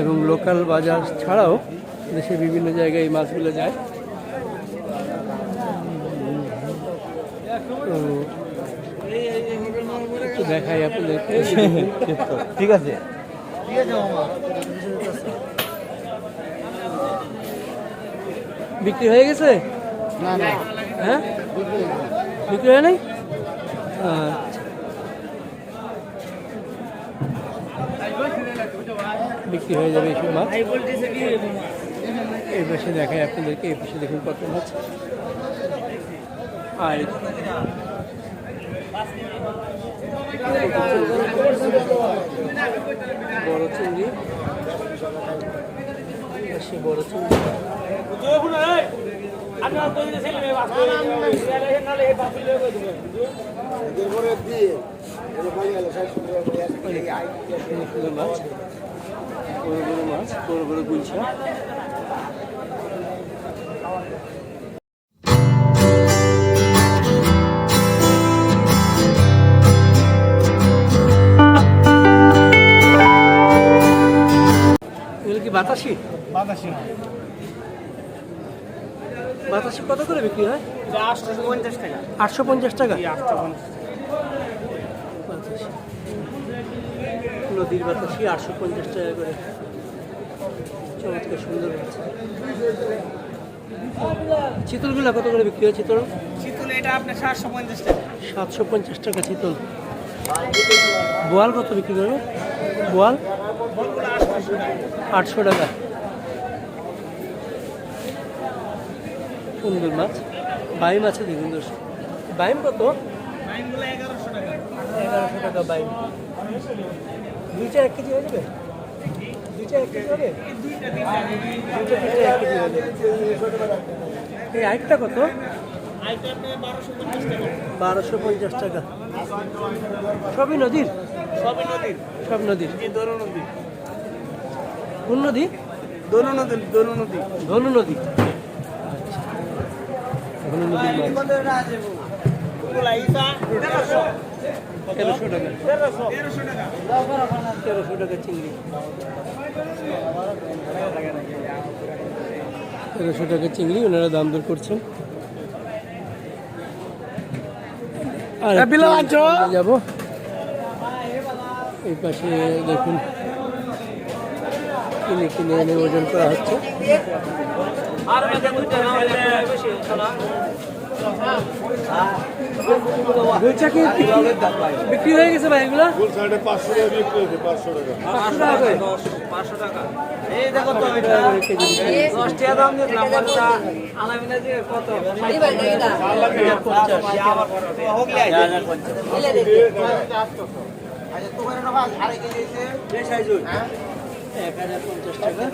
এবং লোকাল বাজার ছাড়াও দেশে বিভিন্ন জায়গায় এই মাছগুলো যায়। তো একটু দেখাই আপনাদেরকে। ঠিক আছে। বিক্রি হয়ে গেছে? না না। হ্যাঁ? বিক্রি হয় নাই বিক্রি হয়ে যাবে এইসব মাছ। এই পাশে দেখাই আপনাদেরকে, এই পাশে দেখুন কত মাছ। আর বড় চিংড়ি। বড় চিংড়ি। মাছ। বড় বড় মাছ বড় বড় গুলশা বাতাসি? বাতাসি বাতাসি কত করে বিক্রি হয়? আটশো পঞ্চাশ টাকা। আটশো পঞ্চাশ টাকা? আটশো পঞ্চাশ বাতাসি নদীর বাতাসি আটশো পঞ্চাশ টাকা করে। চমৎকার সুন্দর হচ্ছে চিতলগুলো কত করে বিক্রি হয় চিতল? শীতল এটা আপনার সাতশো পঞ্চাশ টাকা। সাতশো পঞ্চাশ টাকা চিতল। বোয়াল কত বিক্রি করবে বোয়াল? আটশো টাকা। সুন্দর মাছ। বাইম আছে দেখুন দর্শক। বাইম কত? এগারোশো টাকা। এগারোশো টাকা বাইম। দুইটা এক কেজি হয়ে যাবে? দুইটা এক কেজি হবে? দুইটা তিনটা এক কেজি হবে এই আইটটা কত? বারোশো পঞ্চাশ টাকা। সবই নদীর? সবই নদীর। সব নদীর। দোনো নদী। কোন নদী? দোনো নদী দোনো নদী। ধনু নদী। ধনু মাছ। ওগুলা ইসা তেরোশো টাকা। তেরোশো টাকা চিংড়ি। তেরোশো টাকা চিংড়ি ওনারা দাম দর করছেন। যাব। এই পাশে দেখুন কিনে কিনে এনে ওজন করা হচ্ছে। কি বিক্রি- হয়ে গেছে ভাই এগুলো? ফুল সাড়ে পাঁচশো টাকা বিক্রি হয়েছে পাঁচশো টাকা। পাঁচশো টাকা পাঁচশো টাকা। এই দেখো তো হয়েছে। দশ টাকা দাম দিলাম বাচ্চা আলামিনা দিয়ে কত? এক হাজার পঞ্চাশ টাকা।